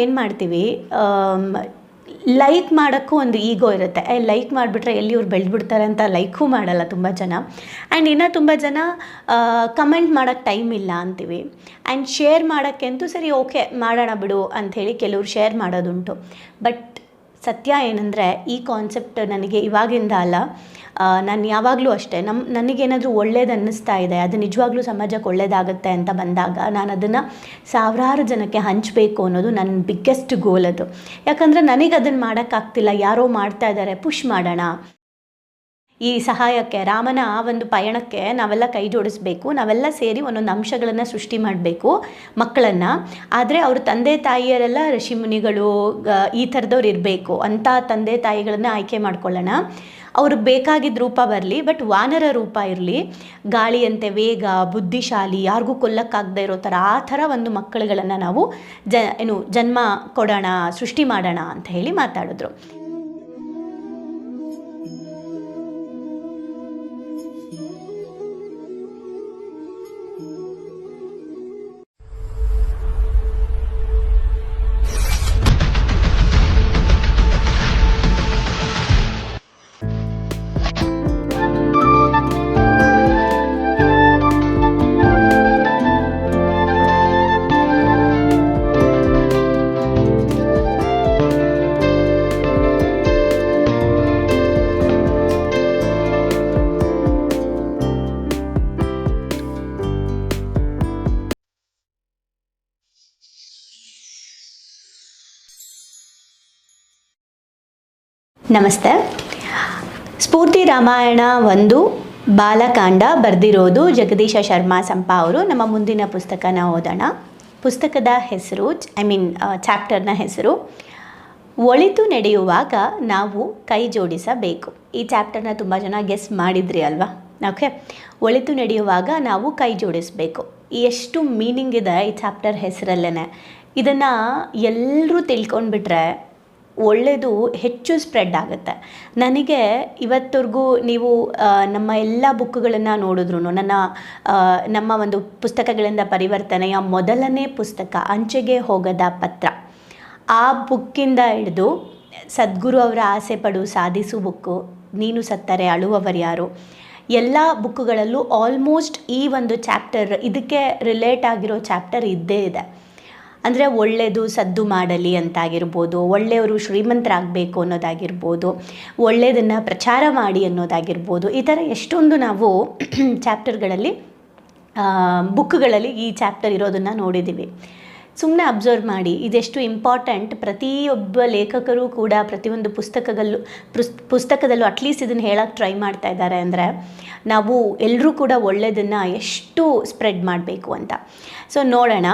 ಏನು ಮಾಡ್ತೀವಿ ಲೈಕ್ ಮಾಡೋಕ್ಕೂ ಒಂದು ಈಗೋ ಇರುತ್ತೆ. ಲೈಕ್ ಮಾಡಿಬಿಟ್ರೆ ಎಲ್ಲಿ ಇವ್ರು ಬೆಳೆದ್ಬಿಡ್ತಾರೆ ಅಂತ ಲೈಕೂ ಮಾಡಲ್ಲ ತುಂಬ ಜನ. ಆ್ಯಂಡ್ ಇನ್ನೂ ತುಂಬ ಜನ ಕಮೆಂಟ್ ಮಾಡೋಕ್ಕೆ ಟೈಮ್ ಇಲ್ಲ ಅಂತೀವಿ. ಆ್ಯಂಡ್ ಶೇರ್ ಮಾಡೋಕ್ಕೆ ಅಂತೂ ಸರಿ ಓಕೆ ಮಾಡೋಣ ಬಿಡು ಅಂಥೇಳಿ ಕೆಲವ್ರು ಶೇರ್ ಮಾಡೋದುಂಟು. ಬಟ್ ಸತ್ಯ ಏನಂದರೆ, ಈ ಕಾನ್ಸೆಪ್ಟ್ ನನಗೆ ಇವಾಗಿಂದ ಅಲ್ಲ. ನಾನು ಯಾವಾಗಲೂ ಅಷ್ಟೇ ನಮ್ಮ ನನಗೇನಾದರೂ ಒಳ್ಳೇದು ಅನ್ನಿಸ್ತಾ ಇದೆ, ಅದು ನಿಜವಾಗ್ಲೂ ಸಮಾಜಕ್ಕೆ ಒಳ್ಳೇದಾಗುತ್ತೆ ಅಂತ ಬಂದಾಗ ನಾನು ಅದನ್ನು ಸಾವಿರಾರು ಜನಕ್ಕೆ ಹಂಚಬೇಕು ಅನ್ನೋದು ನನ್ನ ಬಿಗ್ಗೆಸ್ಟ್ ಗೋಲ್ ಅದು. ಯಾಕಂದರೆ ನನಗೆ ಅದನ್ನು ಮಾಡೋಕ್ಕಾಗ್ತಿಲ್ಲ, ಯಾರೋ ಮಾಡ್ತಾ ಇದ್ದಾರೆ ಪುಷ್ ಮಾಡೋಣ. ಈ ಸಹಾಯಕ್ಕೆ, ರಾಮನ ಆ ಒಂದು ಪಯಣಕ್ಕೆ ನಾವೆಲ್ಲ ಕೈ ಜೋಡಿಸ್ಬೇಕು, ನಾವೆಲ್ಲ ಸೇರಿ ಒಂದೊಂದು ಅಂಶಗಳನ್ನು ಸೃಷ್ಟಿ ಮಾಡಬೇಕು ಮಕ್ಕಳನ್ನು. ಆದರೆ ಅವ್ರ ತಂದೆ ತಾಯಿಯರೆಲ್ಲ ಋಷಿಮುನಿಗಳು ಈ ಥರದವ್ರು ಇರಬೇಕು ಅಂಥ ತಂದೆ ತಾಯಿಗಳನ್ನು ಆಯ್ಕೆ ಮಾಡ್ಕೊಳ್ಳೋಣ. ಅವ್ರಿಗೆ ಬೇಕಾಗಿದ್ದ ರೂಪ ಬರಲಿ ಬಟ್ ವಾನರ ರೂಪ ಇರಲಿ, ಗಾಳಿಯಂತೆ ವೇಗ, ಬುದ್ಧಿಶಾಲಿ, ಯಾರಿಗೂ ಕೊಲ್ಲಕ್ಕಾಗದೇ ಇರೋ ಥರ, ಆ ಥರ ಒಂದು ಮಕ್ಕಳುಗಳನ್ನು ನಾವು ಜ, ಏನು ಜನ್ಮ ಕೊಡೋಣ, ಸೃಷ್ಟಿ ಮಾಡೋಣ ಅಂತ ಹೇಳಿ ಮಾತಾಡಿದ್ರು. ನಮಸ್ತೆ. ಸ್ಫೂರ್ತಿ ರಾಮಾಯಣ ಒಂದು ಬಾಲಕಾಂಡ ಬರೆದಿರೋದು ಜಗದೀಶ ಶರ್ಮಾ ಸಂಪ ಅವರು. ನಮ್ಮ ಮುಂದಿನ ಪುಸ್ತಕನ ಓದೋಣ. ಪುಸ್ತಕದ ಹೆಸರು ಐ ಮೀನ್ ಚಾಪ್ಟರ್ನ ಹೆಸರು, ಒಳಿತು ನಡೆಯುವಾಗ ನಾವು ಕೈ ಜೋಡಿಸಬೇಕು. ಈ ಚಾಪ್ಟರ್ನ ತುಂಬ ಜನ ಗೆಸ್ ಮಾಡಿದ್ರಿ ಅಲ್ವಾ? ಓಕೆ ಒಳಿತು ನಡೆಯುವಾಗ ನಾವು ಕೈ ಜೋಡಿಸಬೇಕು. ಎಷ್ಟು ಮೀನಿಂಗ್ ಇದೆ ಈ ಚಾಪ್ಟರ್ ಹೆಸರಲ್ಲೇ ಇದನ್ನು ಎಲ್ಲರೂ ತಿಳ್ಕೊಂಡ್ಬಿಟ್ರೆ ಒಳ್ಳೆಯದು ಹೆಚ್ಚು ಸ್ಪ್ರೆಡ್ ಆಗುತ್ತೆ. ನನಗೆ ಇವತ್ತವರೆಗೂ ನೀವು ನಮ್ಮ ಎಲ್ಲ ಬುಕ್ಗಳನ್ನು ನೋಡಿದ್ರು ನನ್ನ ನಮ್ಮ ಒಂದು ಪುಸ್ತಕಗಳಿಂದ ಪರಿವರ್ತನೆಯ ಮೊದಲನೇ ಪುಸ್ತಕ, ಅಂಚೆಗೆ ಹೋಗದ ಪತ್ರ. ಆ ಬುಕ್ಕಿಂದ ಹಿಡಿದು ಸದ್ಗುರು ಅವರ ಆಸೆ ಪಡು, ಸಾಧಿಸು ಬುಕ್ಕು, ನೀನು ಸತ್ತರೆ ಅಳುವವರ್ಯಾರು ಎಲ್ಲ ಬುಕ್ಕುಗಳಲ್ಲೂ ಆಲ್ಮೋಸ್ಟ್ ಈ ಒಂದು ಚಾಪ್ಟರ್ ಇದಕ್ಕೆ ರಿಲೇಟ್ ಆಗಿರೋ ಚಾಪ್ಟರ್ ಇದ್ದೇ ಇದೆ. ಅಂದರೆ ಒಳ್ಳೆಯದು ಸದ್ದು ಮಾಡಲಿ ಅಂತಾಗಿರ್ಬೋದು, ಒಳ್ಳೆಯವರು ಶ್ರೀಮಂತರಾಗಬೇಕು ಅನ್ನೋದಾಗಿರ್ಬೋದು ಒಳ್ಳೆಯದನ್ನು ಪ್ರಚಾರ ಮಾಡಿ ಅನ್ನೋದಾಗಿರ್ಬೋದು, ಈ ಥರ ಎಷ್ಟೊಂದು ನಾವು ಚಾಪ್ಟರ್ಗಳಲ್ಲಿ ಬುಕ್ಗಳಲ್ಲಿ ಈ ಚಾಪ್ಟರ್ ಇರೋದನ್ನು ನೋಡಿದ್ದೀವಿ. ಸುಮ್ಮನೆ ಅಬ್ಸರ್ವ್ ಮಾಡಿ, ಇದೆಷ್ಟು ಇಂಪಾರ್ಟೆಂಟ್. ಪ್ರತಿಯೊಬ್ಬ ಲೇಖಕರು ಕೂಡ ಪ್ರತಿಯೊಂದು ಪುಸ್ತಕದಲ್ಲೂ, ಪುಸ್, ಪುಸ್ತಕದಲ್ಲೂ ಅಟ್ಲೀಸ್ಟ್ ಇದನ್ನು ಹೇಳೋಕ್ಕೆ ಟ್ರೈ ಮಾಡ್ತಾ ಇದ್ದಾರೆ ಅಂದರೆ, ನಾವು ಎಲ್ಲರೂ ಕೂಡ ಒಳ್ಳೆಯದನ್ನು ಎಷ್ಟು ಸ್ಪ್ರೆಡ್ ಮಾಡಬೇಕು ಅಂತ. ಸೊ ನೋಡೋಣ.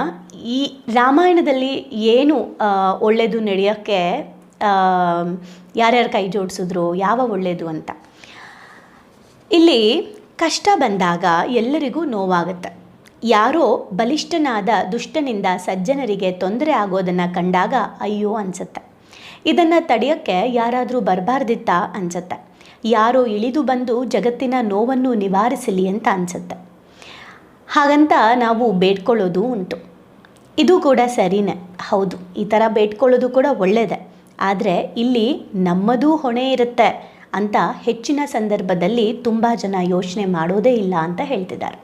ಈ ರಾಮಾಯಣದಲ್ಲಿ ಏನು ಒಳ್ಳೆಯದು ನಡೆಯೋಕ್ಕೆ ಯಾರ್ಯಾರು ಕೈ ಜೋಡಿಸಿದ್ರು, ಯಾವ ಒಳ್ಳೆಯದು ಅಂತ. ಇಲ್ಲಿ ಕಷ್ಟ ಬಂದಾಗ ಎಲ್ಲರಿಗೂ ನೋವಾಗುತ್ತೆ. ಯಾರೋ ಬಲಿಷ್ಠನಾದ ದುಷ್ಟನಿಂದ ಸಜ್ಜನರಿಗೆ ತೊಂದರೆ ಆಗೋದನ್ನು ಕಂಡಾಗ ಅಯ್ಯೋ ಅನಿಸುತ್ತೆ. ಇದನ್ನು ತಡೆಯೋಕ್ಕೆ ಯಾರಾದರೂ ಬರಬಾರ್ದಿತ್ತಾ ಅನಿಸುತ್ತೆ. ಯಾರೋ ಇಳಿದು ಬಂದು ಜಗತ್ತಿನ ನೋವನ್ನು ನಿವಾರಿಸಲಿ ಅಂತ ಅನಿಸುತ್ತೆ. ಹಾಗಂತ ನಾವು ಬೇಡ್ಕೊಳ್ಳೋದು ಉಂಟು. ಇದು ಕೂಡ ಸರಿನೇ. ಹೌದು, ಈ ಥರ ಬೇಡ್ಕೊಳ್ಳೋದು ಕೂಡ ಒಳ್ಳೆಯದೇ ಆದರೆ ಇಲ್ಲಿ ನಮ್ಮದೂ ಹೊಣೆ ಇರುತ್ತೆ ಅಂತ ಹೆಚ್ಚಿನ ಸಂದರ್ಭದಲ್ಲಿ ತುಂಬ ಜನ ಯೋಚನೆ ಮಾಡೋದೇ ಇಲ್ಲ ಅಂತ ಹೇಳ್ತಿದ್ದಾರೆ.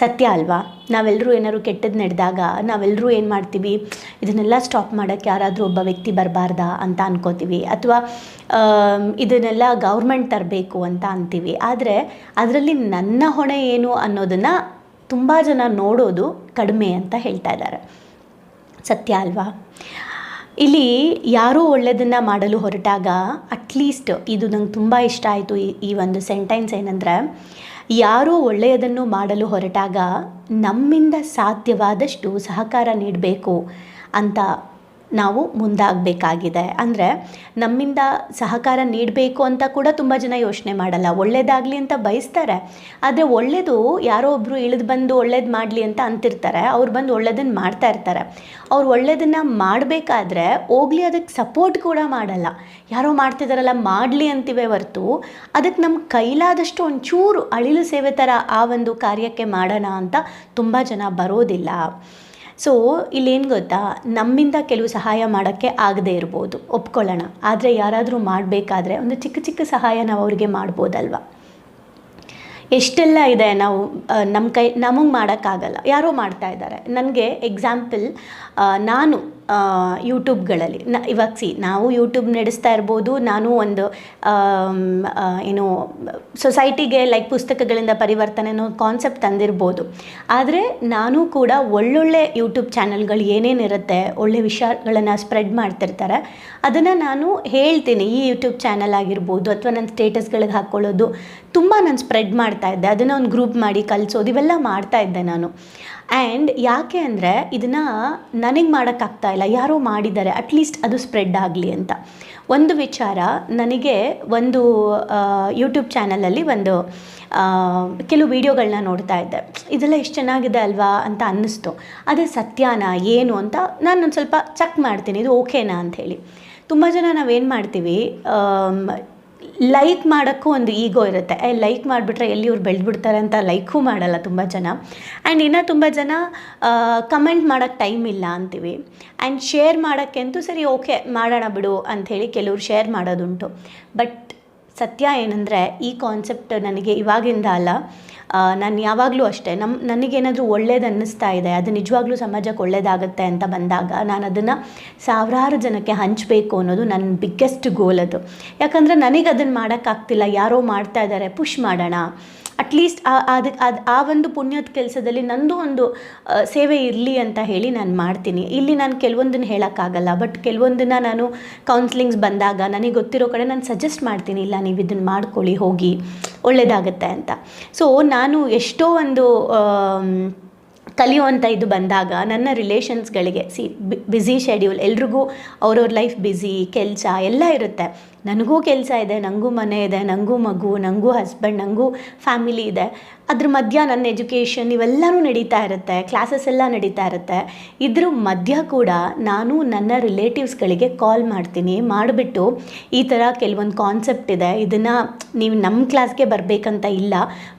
ಸತ್ಯ ಅಲ್ವಾ? ನಾವೆಲ್ಲರೂ ಏನಾದ್ರು ಕೆಟ್ಟದ್ದು ನಡೆದಾಗ ನಾವೆಲ್ಲರೂ ಏನು ಮಾಡ್ತೀವಿ? ಇದನ್ನೆಲ್ಲ ಸ್ಟಾಪ್ ಮಾಡೋಕ್ಕೆ ಯಾರಾದರೂ ಒಬ್ಬ ವ್ಯಕ್ತಿ ಬರಬಾರ್ದಾ ಅಂತ ಅನ್ಕೋತೀವಿ. ಅಥವಾ ಇದನ್ನೆಲ್ಲ ಗೌರ್ಮೆಂಟ್ ತರಬೇಕು ಅಂತ ಅಂತೀವಿ. ಆದರೆ ಅದರಲ್ಲಿ ನನ್ನ ಹೊಣೆ ಏನು ಅನ್ನೋದನ್ನು ತುಂಬ ಜನ ನೋಡೋದು ಕಡಿಮೆ ಅಂತ ಹೇಳ್ತಾ ಇದ್ದಾರೆ. ಸತ್ಯ ಅಲ್ವಾ? ಇಲ್ಲಿ ಯಾರೂ ಒಳ್ಳೆಯದನ್ನು ಮಾಡಲು ಹೊರಟಾಗ ಅಟ್ಲೀಸ್ಟ್ ಇದು ನಂಗೆ ತುಂಬ ಇಷ್ಟ ಆಯಿತು ಈ ಒಂದು ಸೆಂಟೆನ್ಸ್ ಏನಂದರೆ, ಯಾರೂ ಒಳ್ಳೆಯದನ್ನು ಮಾಡಲು ಹೊರಟಾಗ ನಮ್ಮಿಂದ ಸಾಧ್ಯವಾದಷ್ಟು ಸಹಕಾರ ನೀಡಬೇಕು ಅಂತ ನಾವು ಮುಂದಾಗಬೇಕಾಗಿದೆ. ಅಂದರೆ ನಮ್ಮಿಂದ ಸಹಕಾರ ನೀಡಬೇಕು ಅಂತ ಕೂಡ ತುಂಬ ಜನ ಯೋಚನೆ ಮಾಡಲ್ಲ. ಒಳ್ಳೇದಾಗಲಿ ಅಂತ ಬಯಸ್ತಾರೆ. ಆದರೆ ಒಳ್ಳೆಯದು ಯಾರೋ ಒಬ್ಬರು ಇಳಿದು ಬಂದು ಒಳ್ಳೇದು ಮಾಡಲಿ ಅಂತ ಅಂತಿರ್ತಾರೆ. ಅವ್ರು ಬಂದು ಒಳ್ಳೇದನ್ನು ಮಾಡ್ತಾ ಇರ್ತಾರೆ. ಅವ್ರು ಒಳ್ಳೇದನ್ನು ಮಾಡಬೇಕಾದ್ರೆ ಹೋಗ್ಲಿ ಅದಕ್ಕೆ ಸಪೋರ್ಟ್ ಕೂಡ ಮಾಡಲ್ಲ. ಯಾರೋ ಮಾಡ್ತಿದ್ದಾರಲ್ಲ ಮಾಡಲಿ ಅಂತಿವೆ ಹೊರತು ಅದಕ್ಕೆ ನಮ್ಮ ಕೈಲಾದಷ್ಟು ಒಂಚೂರು ಅಳಿಲು ಸೇವೆ ಥರ ಆ ಒಂದು ಕಾರ್ಯಕ್ಕೆ ಮಾಡೋಣ ಅಂತ ತುಂಬ ಜನ ಬರೋದಿಲ್ಲ. ಸೊ ಇಲ್ಲೇನು ಗೊತ್ತಾ? ನಮ್ಮಿಂದ ಕೆಲವು ಸಹಾಯ ಮಾಡೋಕ್ಕೆ ಆಗದೇ ಇರ್ಬೋದು. ಒಪ್ಕೊಳ್ಳೋಣ. ಆದರೆ ಯಾರಾದರೂ ಮಾಡಬೇಕಾದ್ರೆ ಒಂದು ಚಿಕ್ಕ ಚಿಕ್ಕ ಸಹಾಯ ನಾವು ಅವರಿಗೆ ಮಾಡ್ಬೋದಲ್ವ? ಎಷ್ಟೆಲ್ಲ ಇದೆ ನಾವು ನಮ್ಮ ಕೈ, ನಮಗೆ ಮಾಡೋಕ್ಕಾಗಲ್ಲ. ಯಾರೋ ಮಾಡ್ತಾ ಇದ್ದಾರೆ. ನನಗೆ ಎಕ್ಸಾಂಪಲ್ ನಾನು ಯೂಟ್ಯೂಬ್ಗಳಲ್ಲಿ ನ, ಇವಾಗ ಸಿ, ನಾವು ಯೂಟ್ಯೂಬ್ ನಡೆಸ್ತಾ ಇರ್ಬೋದು, ನಾನು ಒಂದು ಏನು ಸೊಸೈಟಿಗೆ ಲೈಕ್ ಪುಸ್ತಕಗಳಿಂದ ಪರಿವರ್ತನೆ ಅನ್ನೋ ಕಾನ್ಸೆಪ್ಟ್ ತಂದಿರ್ಬೋದು. ಆದರೆ ನಾನು ಕೂಡ ಒಳ್ಳೊಳ್ಳೆ ಯೂಟ್ಯೂಬ್ ಚಾನಲ್ಗಳು ಏನೇನಿರುತ್ತೆ ಒಳ್ಳೆ ವಿಷಯಗಳನ್ನು ಸ್ಪ್ರೆಡ್ ಮಾಡ್ತಿರ್ತಾರೆ, ಅದನ್ನು ನಾನು ಹೇಳ್ತೀನಿ. ಈ ಯೂಟ್ಯೂಬ್ ಚಾನಲ್ ಆಗಿರ್ಬೋದು, ಅಥವಾ ನನ್ನ ಸ್ಟೇಟಸ್ಗಳಿಗೆ ಹಾಕ್ಕೊಳ್ಳೋದು ತುಂಬ ನಾನು ಸ್ಪ್ರೆಡ್ ಮಾಡ್ತಾ ಇದ್ದೆ. ಅದನ್ನು ಒಂದು ಗ್ರೂಪ್ ಮಾಡಿ ಕಲಿಸೋದು, ಇವೆಲ್ಲ ಮಾಡ್ತಾ ಇದ್ದೆ ನಾನು. ಆ್ಯಂಡ್ ಯಾಕೆ ಅಂದರೆ ಇದನ್ನು ನನಗೆ ಮಾಡೋಕ್ಕಾಗ್ತಾ ಇಲ್ಲ. ಯಾರೋ ಮಾಡಿದ್ದಾರೆ. ಅಟ್ಲೀಸ್ಟ್ ಅದು ಸ್ಪ್ರೆಡ್ ಆಗಲಿ ಅಂತ. ಒಂದು ವಿಚಾರ, ನನಗೆ ಒಂದು ಯೂಟ್ಯೂಬ್ ಚಾನಲಲ್ಲಿ ಒಂದು ಕೆಲವು ವೀಡಿಯೋಗಳನ್ನ ನೋಡ್ತಾ ಇದ್ದೆ. ಇದೆಲ್ಲ ಎಷ್ಟು ಚೆನ್ನಾಗಿದೆ ಅಲ್ವಾ ಅಂತ ಅನ್ನಿಸ್ತು. ಅದೇ ಸತ್ಯನಾ, ಏನು ಅಂತ ನಾನು ಒಂದು ಸ್ವಲ್ಪ ಚೆಕ್ ಮಾಡ್ತೀನಿ. ಇದು ಓಕೆನಾ ಅಂತ ಹೇಳಿ. ತುಂಬ ಜನ ನಾವೇನು ಮಾಡ್ತೀವಿ ಲೈಕ್ ಮಾಡೋಕ್ಕೂ ಒಂದು ಈಗೋ ಇರುತ್ತೆ. ಏ ಲೈಕ್ ಮಾಡಿಬಿಟ್ರೆ ಎಲ್ಲಿ ಇವ್ರು ಬೆಳೆದ್ಬಿಡ್ತಾರೆ ಅಂತ ಲೈಕೂ ಮಾಡಲ್ಲ ತುಂಬ ಜನ. ಆ್ಯಂಡ್ ಇನ್ನೂ ತುಂಬ ಜನ ಕಮೆಂಟ್ ಮಾಡೋಕ್ಕೆ ಟೈಮ್ ಇಲ್ಲ ಅಂತೀವಿ. ಆ್ಯಂಡ್ ಶೇರ್ ಮಾಡೋಕ್ಕೆ ಅಂತೂ ಸರಿ ಓಕೆ ಮಾಡೋಣ ಬಿಡು ಅಂಥೇಳಿ ಕೆಲವ್ರು ಶೇರ್ ಮಾಡೋದುಂಟು. ಬಟ್ ಸತ್ಯ ಏನಂದರೆ ಈ ಕಾನ್ಸೆಪ್ಟ್ ನನಗೆ ಇವಾಗಿಂದ ಅಲ್ಲ. ನಾನು ಯಾವಾಗಲೂ ಅಷ್ಟೇ ನಮ್ಮ ನನಗೇನಾದರೂ ಒಳ್ಳೇದು ಅನ್ನಿಸ್ತಾ ಇದೆ, ಅದು ನಿಜವಾಗ್ಲೂ ಸಮಾಜಕ್ಕೆ ಒಳ್ಳೇದಾಗುತ್ತೆ ಅಂತ ಬಂದಾಗ ನಾನು ಅದನ್ನು ಸಾವಿರಾರು ಜನಕ್ಕೆ ಹಂಚಬೇಕು ಅನ್ನೋದು ನನ್ನ ಬಿಗ್ಗೆಸ್ಟ್ ಗೋಲ್ ಅದು. ಯಾಕಂದರೆ ನನಗೆ ಅದನ್ನು ಮಾಡೋಕ್ಕಾಗ್ತಿಲ್ಲ, ಯಾರೋ ಮಾಡ್ತಾ ಇದ್ದಾರೆ ಪುಷ್ ಮಾಡೋಣ. ಅಟ್ಲೀಸ್ಟ್ ಅದಕ್ಕೆ ಅದು ಆ ಒಂದು ಪುಣ್ಯದ ಕೆಲಸದಲ್ಲಿ ನಂದು ಒಂದು ಸೇವೆ ಇರಲಿ ಅಂತ ಹೇಳಿ ನಾನು ಮಾಡ್ತೀನಿ. ಇಲ್ಲಿ ನಾನು ಕೆಲವೊಂದನ್ನು ಹೇಳೋಕ್ಕಾಗಲ್ಲ ಬಟ್ ಕೆಲವೊಂದನ್ನು ನಾನು ಕೌನ್ಸಿಲಿಂಗ್ಸ್ ಬಂದಾಗ ನನಗೆ ಗೊತ್ತಿರೋ ಕಡೆ ನಾನು ಸಜೆಸ್ಟ್ ಮಾಡ್ತೀನಿ, ಇಲ್ಲ ನೀವು ಇದನ್ನು ಮಾಡ್ಕೊಳ್ಳಿ, ಹೋಗಿ ಒಳ್ಳೆಯದಾಗತ್ತೆ ಅಂತ. ಸೊ ನಾನು ಎಷ್ಟೋ ಒಂದು ಕಲಿಯುವಂಥ ಇದು ಬಂದಾಗ ನನ್ನ ರಿಲೇಷನ್ಸ್ಗಳಿಗೆ, ಸಿ ಬ್ಯುಸಿ ಶೆಡ್ಯೂಲ್ ಎಲ್ರಿಗೂ ಅವ್ರವ್ರ ಲೈಫ್ ಬ್ಯುಸಿ ಕೆಲಸ ಎಲ್ಲ ಇರುತ್ತೆ. ನನಗೂ ಕೆಲಸ ಇದೆ ನನಗೂ ಮನೆ ಇದೆ ನನಗೂ ಮಗು ನನಗೂ ಹಸ್ಬೆಂಡ್ ನನಗೂ ಫ್ಯಾಮಿಲಿ ಇದೆ. ಅದ್ರ ಮಧ್ಯ ನನ್ನ ಎಜುಕೇಷನ್ ಇವೆಲ್ಲನೂ ನಡೀತಾ ಇರುತ್ತೆ ಕ್ಲಾಸಸ್ ಎಲ್ಲ ನಡೀತಾ ಇರುತ್ತೆ. ಇದ್ರ ಮಧ್ಯ ಕೂಡ ನಾನು ನನ್ನ ರಿಲೇಟಿವ್ಸ್ಗಳಿಗೆ ಕಾಲ್ ಮಾಡ್ತೀನಿ, ಮಾಡಿಬಿಟ್ಟು ಈ ಥರ ಕೆಲವೊಂದು ಕಾನ್ಸೆಪ್ಟ್ ಇದೆ. ಇದನ್ನು ನೀವು ನಮ್ಮ ಕ್ಲಾಸ್ಗೆ ಬರಬೇಕಂತ ಇಲ್ಲ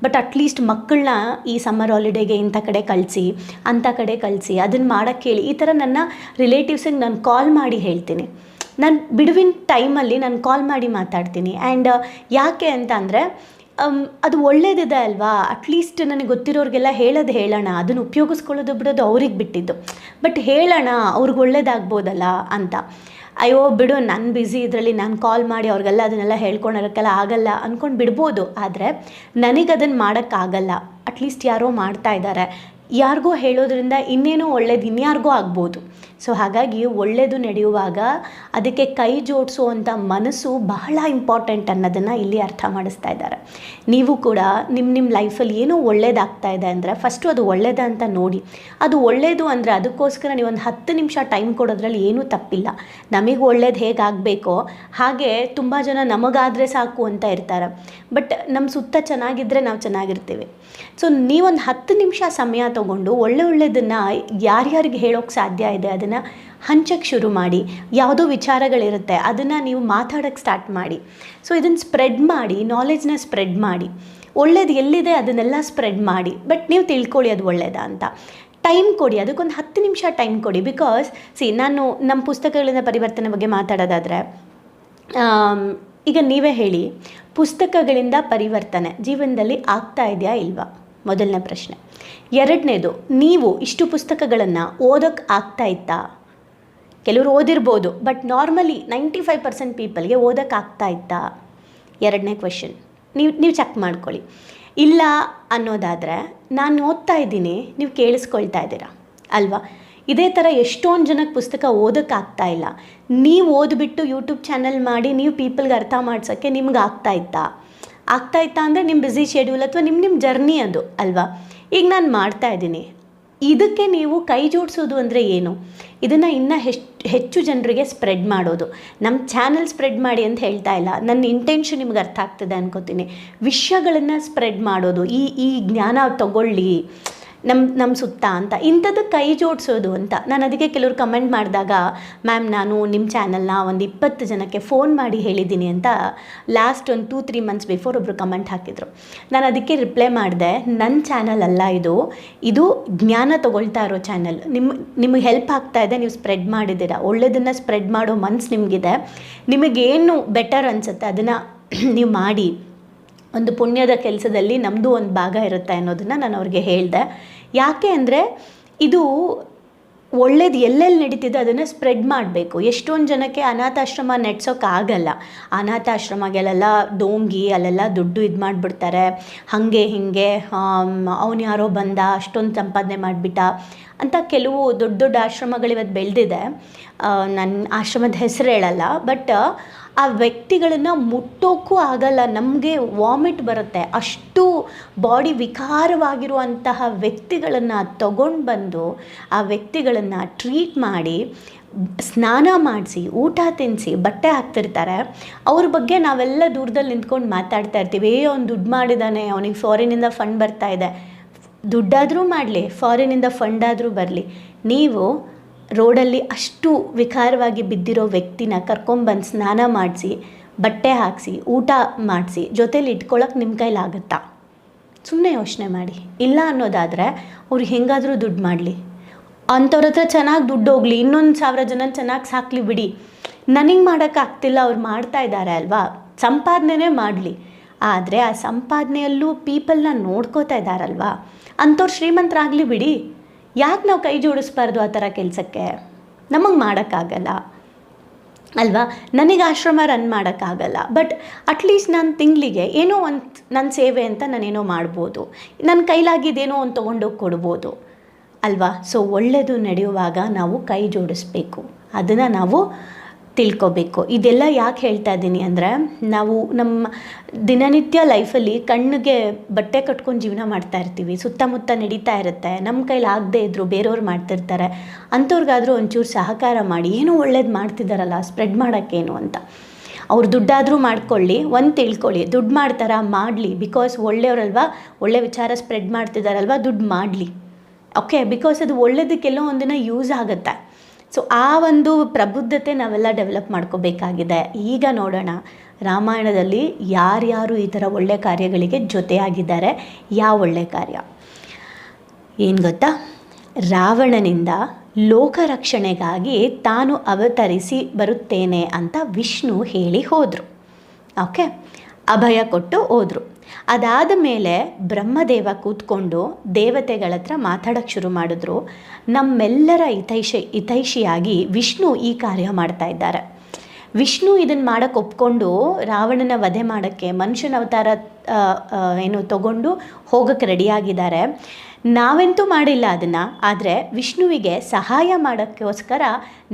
ಬಟ್ ಅಟ್ಲೀಸ್ಟ್ ಮಕ್ಕಳನ್ನ ಈ ಸಮ್ಮರ್ ಹಾಲಿಡೇಗೆ ಇಂಥ ಕಡೆ ಕಳಿಸಿ, ಅಂಥ ಕಡೆ ಕಳಿಸಿ ಅದನ್ನು ಮಾಡೋಕ್ಕೆ ಹೇಳಿ, ಈ ಥರ ನನ್ನ ರಿಲೇಟಿವ್ಸಿಗೆ ನಾನು ಕಾಲ್ ಮಾಡಿ ಹೇಳ್ತೀನಿ. ನಾನು ಬಿಡುವಿನ ಟೈಮಲ್ಲಿ ನಾನು ಕಾಲ್ ಮಾಡಿ ಮಾತಾಡ್ತೀನಿ. ಆ್ಯಂಡ್ ಯಾಕೆ ಅಂತ ಅಂದರೆ ಅದು ಒಳ್ಳೇದಿದೆ ಅಲ್ವಾ? ಅಟ್ಲೀಸ್ಟ್ ನನಗೆ ಗೊತ್ತಿರೋರಿಗೆಲ್ಲ ಹೇಳೋದು ಹೇಳೋಣ. ಅದನ್ನು ಉಪಯೋಗಿಸ್ಕೊಳ್ಳೋದು ಬಿಡೋದು ಅವ್ರಿಗೆ ಬಿಟ್ಟಿದ್ದು. ಬಟ್ ಹೇಳೋಣ, ಅವ್ರಿಗೆ ಒಳ್ಳೇದಾಗ್ಬೋದಲ್ಲ ಅಂತ. ಅಯ್ಯೋ, ಬಿಡು ನನ್ನ ಬ್ಯುಸಿ ಇದರಲ್ಲಿ ನಾನು ಕಾಲ್ ಮಾಡಿ ಅವ್ರಿಗೆಲ್ಲ ಅದನ್ನೆಲ್ಲ ಹೇಳ್ಕೊಳೋಕ್ಕೆಲ್ಲ ಆಗಲ್ಲ ಅಂದ್ಕೊಂಡು ಬಿಡ್ಬೋದು. ಆದರೆ, ನನಗೆ ಅದನ್ನು ಮಾಡೋಕ್ಕಾಗಲ್ಲ. ಅಟ್ಲೀಸ್ಟ್ ಯಾರೋ ಮಾಡ್ತಾ ಇದ್ದಾರೆ ಯಾರಿಗೋ ಹೇಳೋದ್ರಿಂದ ಇನ್ನೇನೋ ಒಳ್ಳೇದು ಇನ್ಯಾರಿಗೋ ಆಗ್ಬೋದು. ಸೊ ಹಾಗಾಗಿ ಒಳ್ಳೆಯದು ನಡೆಯುವಾಗ ಅದಕ್ಕೆ ಕೈ ಜೋಡಿಸುವಂಥ ಮನಸ್ಸು ಬಹಳ ಇಂಪಾರ್ಟೆಂಟ್ ಅನ್ನೋದನ್ನು ಇಲ್ಲಿ ಅರ್ಥ ಮಾಡಿಸ್ತಾ ಇದ್ದಾರೆ. ನೀವು ಕೂಡ ನಿಮ್ಮ ನಿಮ್ಮ ಲೈಫಲ್ಲಿ ಏನೋ ಒಳ್ಳೇದಾಗ್ತಾ ಇದೆ ಅಂದರೆ ಫಸ್ಟು ಅದು ಒಳ್ಳೇದ ಅಂತ ನೋಡಿ. ಅದು ಒಳ್ಳೆಯದು ಅಂದರೆ ಅದಕ್ಕೋಸ್ಕರ ನೀವು ಒಂದು ಹತ್ತು ನಿಮಿಷ ಟೈಮ್ ಕೊಡೋದ್ರಲ್ಲಿ ಏನೂ ತಪ್ಪಿಲ್ಲ. ನಮಗೆ ಒಳ್ಳೇದು ಹೇಗಾಗಬೇಕೋ ಹಾಗೆ ತುಂಬ ಜನ ನಮಗಾದರೆ ಸಾಕು ಅಂತ ಇರ್ತಾರೆ. ಬಟ್ ನಮ್ಮ ಸುತ್ತ ಚೆನ್ನಾಗಿದ್ದರೆ ನಾವು ಚೆನ್ನಾಗಿರ್ತೀವಿ. ಸೊ ನೀವೊಂದು ಹತ್ತು ನಿಮಿಷ ಸಮಯ ತಗೊಂಡು ಒಳ್ಳೆ ಒಳ್ಳೆಯದನ್ನು ಯಾರ್ಯಾರಿಗೆ ಹೇಳೋಕ್ಕೆ ಸಾಧ್ಯ ಇದೆ ಅದನ್ನು ಹಂಚಕ್ಕೆ ಶುರು ಮಾಡಿ, ಯಾವುದೋ ವಿಚಾರಗಳಿರುತ್ತೆ ಅದನ್ನು ನೀವು ಮಾತಾಡೋಕ್ಕೆ ಸ್ಟಾರ್ಟ್ ಮಾಡಿ. ಸೊ ಇದನ್ನು ಸ್ಪ್ರೆಡ್ ಮಾಡಿ ನಾಲೆಜ್ನ ಸ್ಪ್ರೆಡ್ ಮಾಡಿ. ಒಳ್ಳೇದು ಎಲ್ಲಿದೆ ಅದನ್ನೆಲ್ಲ ಸ್ಪ್ರೆಡ್ ಮಾಡಿ. ಬಟ್ ನೀವು ತಿಳ್ಕೊಳ್ಳಿ ಅದು ಒಳ್ಳೇದಾ ಅಂತ. ಟೈಮ್ ಕೊಡಿ, ಅದಕ್ಕೊಂದು ಹತ್ತು ನಿಮಿಷ ಟೈಮ್ ಕೊಡಿ. ಬಿಕಾಸ್ ಸಿ ನಾನು ನಮ್ಮ ಪುಸ್ತಕಗಳಿಂದ ಪರಿವರ್ತನೆ ಬಗ್ಗೆ ಮಾತಾಡೋದಾದರೆ ಈಗ ನೀವೇ ಹೇಳಿ ಪುಸ್ತಕಗಳಿಂದ ಪರಿವರ್ತನೆ. ಜೀವನದಲ್ಲಿ ಆಗ್ತಾ ಇದೆಯಾ ಇಲ್ವಾ? ಮೊದಲನೇ ಪ್ರಶ್ನೆ. ಎರಡನೇದು, ನೀವು ಇಷ್ಟು ಪುಸ್ತಕಗಳನ್ನು ಓದೋಕ್ಕೆ ಆಗ್ತಾ ಇತ್ತಾ? ಕೆಲವರು ಓದಿರ್ಬೋದು, but normally ninety five percent ಪೀಪಲ್ಗೆ ಓದೋಕ್ಕೆ ಆಗ್ತಾ ಇತ್ತಾ? ಎರಡನೇ ಕ್ವೆಶನ್ ನೀವು ನೀವು ಚೆಕ್ ಮಾಡ್ಕೊಳ್ಳಿ. ಇಲ್ಲ ಅನ್ನೋದಾದರೆ, ನಾನು ಓದ್ತಾ ಇದ್ದೀನಿ, ನೀವು ಕೇಳಿಸ್ಕೊಳ್ತಾ ಇದ್ದೀರಾ? ಅಲ್ವಾ? ಇದೇ ಥರ ಎಷ್ಟೊಂದು ಜನಕ್ಕೆ ಪುಸ್ತಕ ಓದೋಕ್ಕಾಗ್ತಾ ಇಲ್ಲ. ನೀವು ಓದ್ಬಿಟ್ಟು ಯೂಟ್ಯೂಬ್ ಚಾನಲ್ ಮಾಡಿ ನೀವು ಪೀಪಲ್ಗೆ ಅರ್ಥ ಮಾಡ್ಸೋಕ್ಕೆ ನಿಮ್ಗೆ ಆಗ್ತಾ ಇತ್ತಾ? ಆಗ್ತಾ ಇತ್ತಾ ಅಂದರೆ ನಿಮ್ಮ ಬ್ಯುಸಿ ಶೆಡ್ಯೂಲ್ ಅಥವಾ ನಿಮ್ಮ ನಿಮ್ಮ ಜರ್ನಿ ಅದು, ಅಲ್ವಾ? ಈಗ ನಾನು ಮಾಡ್ತಾ ಇದ್ದೀನಿ. ಇದಕ್ಕೆ ನೀವು ಕೈ ಜೋಡಿಸೋದು ಅಂದರೆ ಏನು? ಇದನ್ನು ಇನ್ನೂ ಹೆಚ್ಚು ಹೆಚ್ಚು ಜನರಿಗೆ ಸ್ಪ್ರೆಡ್ ಮಾಡೋದು. ನಮ್ಮ ಚಾನಲ್ ಸ್ಪ್ರೆಡ್ ಮಾಡಿ ಅಂತ ಹೇಳ್ತಾ ಇಲ್ಲ. ನನ್ನ ಇಂಟೆನ್ಷನ್ ನಿಮ್ಗೆ ಅರ್ಥ ಆಗ್ತದೆ ಅನ್ಕೋತೀನಿ. ವಿಷಯಗಳನ್ನು ಸ್ಪ್ರೆಡ್ ಮಾಡೋದು. ಈ ಈ ಜ್ಞಾನ ತಗೊಳ್ಳಿ. ನಮ್ಮ ನಮ್ಮ ಸುತ್ತ ಅಂತ, ಇಂಥದ್ದು ಕೈ ಜೋಡಿಸೋದು ಅಂತ. ನಾನು ಅದಕ್ಕೆ ಕೆಲವರು ಕಮೆಂಟ್ ಮಾಡಿದಾಗ ಮ್ಯಾಮ್ ನಾನು ನಿಮ್ಮ ಚಾನಲ್ನ ಒಂದು ಇಪ್ಪತ್ತು ಜನಕ್ಕೆ ಫೋನ್ ಮಾಡಿ ಹೇಳಿದ್ದೀನಿ ಅಂತ ಲಾಸ್ಟ್ ಒಂದು ಟೂ ತ್ರೀ ಮಂತ್ಸ್ ಬಿಫೋರ್ ಒಬ್ಬರು ಕಮೆಂಟ್ ಹಾಕಿದರು. ನಾನು ಅದಕ್ಕೆ ರಿಪ್ಲೈ ಮಾಡಿದೆ ನನ್ನ ಚಾನಲ್ ಅಲ್ಲ ಇದು. ಇದು ಜ್ಞಾನ ತಗೊಳ್ತಾ ಇರೋ ಚಾನಲ್ ನಿಮ್ಮ ನಿಮಗೆ ಹೆಲ್ಪ್ ಆಗ್ತಾ ಇದೆ, ನೀವು ಸ್ಪ್ರೆಡ್ ಮಾಡಿದ್ದೀರಾ. ಒಳ್ಳೆಯದನ್ನು ಸ್ಪ್ರೆಡ್ ಮಾಡೋ ಮನ್ಸ್ ನಿಮಗಿದೆ. ನಿಮಗೇನು ಬೆಟರ್ ಅನಿಸುತ್ತೆ, ಅದನ್ನು ನೀವು ಮಾಡಿ. ಒಂದು ಪುಣ್ಯದ ಕೆಲಸದಲ್ಲಿ ನಮ್ಮದು ಒಂದು ಭಾಗ ಇರುತ್ತೆ ಅನ್ನೋದನ್ನು ನಾನು ಅವ್ರಿಗೆ ಹೇಳಿದೆ. ಯಾಕೆ ಅಂದರೆ ಇದು ಒಳ್ಳೇದು ಎಲ್ಲೆಲ್ಲಿ ನಡೀತಿದೆ ಅದನ್ನು ಸ್ಪ್ರೆಡ್ ಮಾಡಬೇಕು. ಎಷ್ಟೊಂದು ಜನಕ್ಕೆ ಅನಾಥಾಶ್ರಮ ನೆಡ್ಸೋಕ್ಕಾಗಲ್ಲ ಅನಾಥಾಶ್ರಮಗಳೆಲ್ಲ ಡೋಂಗಿ, ಅಲ್ಲೆಲ್ಲ ದುಡ್ಡು ಇದು ಮಾಡಿಬಿಡ್ತಾರೆ. ಹಾಗೆ ಹೀಗೆ ಅವನು ಯಾರೋ ಬಂದ, ಅಷ್ಟೊಂದು ಸಂಪಾದನೆ ಮಾಡಿಬಿಟ್ಟ ಅಂತ ಕೆಲವು ದೊಡ್ಡ ದೊಡ್ಡ ಆಶ್ರಮಗಳು ಇವತ್ತು ಬೆಳೆದಿದೆ ನನ್ನ ಆಶ್ರಮದ ಹೆಸರು ಹೇಳಲ್ಲ, ಬಟ್ ಆ ವ್ಯಕ್ತಿಗಳನ್ನು ಮುಟ್ಟೋಕ್ಕೂ ಆಗಲ್ಲ, ನಮಗೆ ವಾಮಿಟ್ ಬರುತ್ತೆ. ಅಷ್ಟು ಬಾಡಿ ವಿಕಾರವಾಗಿರುವಂತಹ ವ್ಯಕ್ತಿಗಳನ್ನು ತಗೊಂಡು ಬಂದು ಆ ವ್ಯಕ್ತಿಗಳನ್ನು ಟ್ರೀಟ್ ಮಾಡಿ, ಸ್ನಾನ ಮಾಡಿಸಿ, ಊಟ ತಿನ್ನಿಸಿ ಬಟ್ಟೆ ಹಾಕ್ತಿರ್ತಾರೆ. ಅವ್ರ ಬಗ್ಗೆ ನಾವೆಲ್ಲ ದೂರದಲ್ಲಿ ನಿಂತ್ಕೊಂಡು ಮಾತಾಡ್ತಾ ಇರ್ತೀವಿ. ಏ, ಅವ್ನು ದುಡ್ಡು ಮಾಡಿದ್ದಾನೆ ಅವನಿಗೆ ಫಾರಿನಿಂದ ಫಂಡ್ ಬರ್ತಾ ಇದೆ. ದುಡ್ಡಾದರೂ ಮಾಡಲಿ ಫಾರಿನಿಂದ ಫಂಡಾದರೂ ಬರಲಿ. ನೀವು ರೋಡಲ್ಲಿ ಅಷ್ಟು ವಿಕಾರವಾಗಿ ಬಿದ್ದಿರೋ ವ್ಯಕ್ತಿನ ಕರ್ಕೊಂಬಂದು ಸ್ನಾನ ಮಾಡಿಸಿ, ಬಟ್ಟೆ ಹಾಕಿಸಿ, ಊಟ ಮಾಡಿಸಿ, ಜೊತೇಲಿ ಇಟ್ಕೊಳ್ಳೋಕೆ ನಿಮ್ಮ ಕೈಲಾಗುತ್ತಾ ಸುಮ್ಮನೆ ಯೋಚನೆ ಮಾಡಿ. ಇಲ್ಲ ಅನ್ನೋದಾದರೆ ಅವ್ರು ಹೆಂಗಾದರೂ ದುಡ್ಡು ಮಾಡಲಿ. ಅಂಥವ್ರ ಹತ್ರ ಚೆನ್ನಾಗಿ ದುಡ್ಡು ಹೋಗಲಿ, ಇನ್ನೊಂದು ಸಾವಿರ ಜನ ಚೆನ್ನಾಗಿ ಸಾಕಲಿ ಬಿಡಿ. ನನಗೆ ಮಾಡೋಕ್ಕಾಗ್ತಿಲ್ಲ ಅವ್ರು ಮಾಡ್ತಾ ಇದ್ದಾರೆ ಅಲ್ವಾ? ಸಂಪಾದನೆ ಮಾಡಲಿ. ಆದರೆ ಆ ಸಂಪಾದನೆಯಲ್ಲೂ ಪೀಪಲ್ನ ನೋಡ್ಕೋತಾ ಇದ್ದಾರಲ್ವಾ ಅಂಥವ್ರು ಶ್ರೀಮಂತರಾಗಲಿ ಬಿಡಿ. ಯಾಕೆ ನಾವು ಕೈ ಜೋಡಿಸ್ಬಾರ್ದು ಆ ಥರ ಕೆಲಸಕ್ಕೆ? ನಮಗೆ ಮಾಡೋಕ್ಕಾಗಲ್ಲ. ಅಲ್ವಾ? ನನಗೆ ಆಶ್ರಮ ರನ್ ಮಾಡೋಕ್ಕಾಗಲ್ಲ. ಬಟ್ ಅಟ್ಲೀಸ್ಟ್ ನಾನು ತಿಂಗಳಿಗೆ ಏನೋ ಒಂದು ನನ್ನ ಸೇವೆ ಅಂತ ನಾನೇನೋ ಮಾಡ್ಬೋದು. ನನ್ನ ಕೈಲಾಗಿದ್ದೇನೋ ಒಂದು ತೊಗೊಂಡೋಗಿ ಕೊಡ್ಬೋದು. ಅಲ್ವಾ? ಸೊ ಒಳ್ಳೆಯದು ನಡೆಯುವಾಗ ನಾವು ಕೈ ಜೋಡಿಸ್ಬೇಕು. ಅದನ್ನು ನಾವು ತಿಳ್ಕೊಬೇಕು. ಇದೆಲ್ಲ ಯಾಕೆ ಹೇಳ್ತಾ ಇದ್ದೀನಿ ಅಂದರೆ, ನಾವು ನಮ್ಮ ದಿನನಿತ್ಯ ಲೈಫಲ್ಲಿ ಕಣ್ಣಿಗೆ ಬಟ್ಟೆ ಕಟ್ಕೊಂಡು ಜೀವನ ಮಾಡ್ತಾ ಇರ್ತೀವಿ. ಸುತ್ತಮುತ್ತ ನಡೀತಾ ಇರುತ್ತೆ. ನಮ್ಮ ಕೈಲಿ ಆಗದೆ ಇದ್ದರು ಬೇರೆಯವ್ರು ಮಾಡ್ತಿರ್ತಾರೆ. ಅಂಥವ್ರಿಗಾದರೂ ಒಂಚೂರು ಸಹಕಾರ ಮಾಡಿ, ಏನು ಒಳ್ಳೇದು ಮಾಡ್ತಿದ್ದಾರಲ್ಲ ಸ್ಪ್ರೆಡ್ ಮಾಡೋಕ್ಕೇನು ಅಂತ. ಅವ್ರು ದುಡ್ಡಾದರೂ ಮಾಡ್ಕೊಳ್ಳಿ, ಒಂದು ತಿಳ್ಕೊಳ್ಳಿ, ದುಡ್ಡು ಮಾಡ್ತಾರ ಮಾಡಲಿ, ಬಿಕಾಸ್ ಒಳ್ಳೆಯವರಲ್ವ, ಒಳ್ಳೆ ವಿಚಾರ ಸ್ಪ್ರೆಡ್ ಮಾಡ್ತಿದ್ದಾರಲ್ವ ದುಡ್ಡು ಮಾಡಲಿ. ಓಕೆ, ಬಿಕಾಸ್ ಅದು ಒಳ್ಳೇದಕ್ಕೆಲ್ಲೋ ಒಂದಿನ ಯೂಸ್ ಆಗುತ್ತೆ. ಸೊ ಆ ಒಂದು ಪ್ರಬುದ್ಧತೆ ನಾವೆಲ್ಲ ಡೆವಲಪ್ ಮಾಡ್ಕೋಬೇಕಾಗಿದೆ. ಈಗ ನೋಡೋಣ, ರಾಮಾಯಣದಲ್ಲಿ ಯಾರ್ಯಾರು ಈ ಥರ ಒಳ್ಳೆ ಕಾರ್ಯಗಳಿಗೆ ಜೊತೆಯಾಗಿದ್ದಾರೆ, ಯಾವ ಒಳ್ಳೆ ಕಾರ್ಯ? ಏನು ಗೊತ್ತಾ? ರಾವಣನಿಂದ ಲೋಕರಕ್ಷಣೆಗಾಗಿ ತಾನು ಅವತರಿಸಿ ಬರುತ್ತೇನೆ ಅಂತ ವಿಷ್ಣು ಹೇಳಿ ಹೋದರು. ಓಕೆ ಅಭಯ ಕೊಟ್ಟು ಹೋದರು. ಅದಾದ ಮೇಲೆ ಬ್ರಹ್ಮದೇವ ಕೂತ್ಕೊಂಡು ದೇವತೆಗಳ ಹತ್ರ ಮಾತಾಡೋಕ್ಕೆ ಶುರು ಮಾಡಿದ್ರು. ನಮ್ಮೆಲ್ಲರ ಹಿತೈಷಿ, ಹಿತೈಷಿಯಾಗಿ ವಿಷ್ಣು ಈ ಕಾರ್ಯ ಮಾಡ್ತಾ ಇದ್ದಾರೆ. ವಿಷ್ಣು ಇದನ್ನು ಮಾಡೋಕ್ಕೆ ಒಪ್ಕೊಂಡು ರಾವಣನ ವಧೆ ಮಾಡೋಕ್ಕೆ ಮನುಷ್ಯನ ಅವತಾರ ಏನು ತಗೊಂಡು ಹೋಗೋಕ್ಕೆ ರೆಡಿಯಾಗಿದ್ದಾರೆ ನಾವೆಂತೂ ಮಾಡಿಲ್ಲ ಅದನ್ನು, ಆದರೆ ವಿಷ್ಣುವಿಗೆ ಸಹಾಯ ಮಾಡೋಕ್ಕೋಸ್ಕರ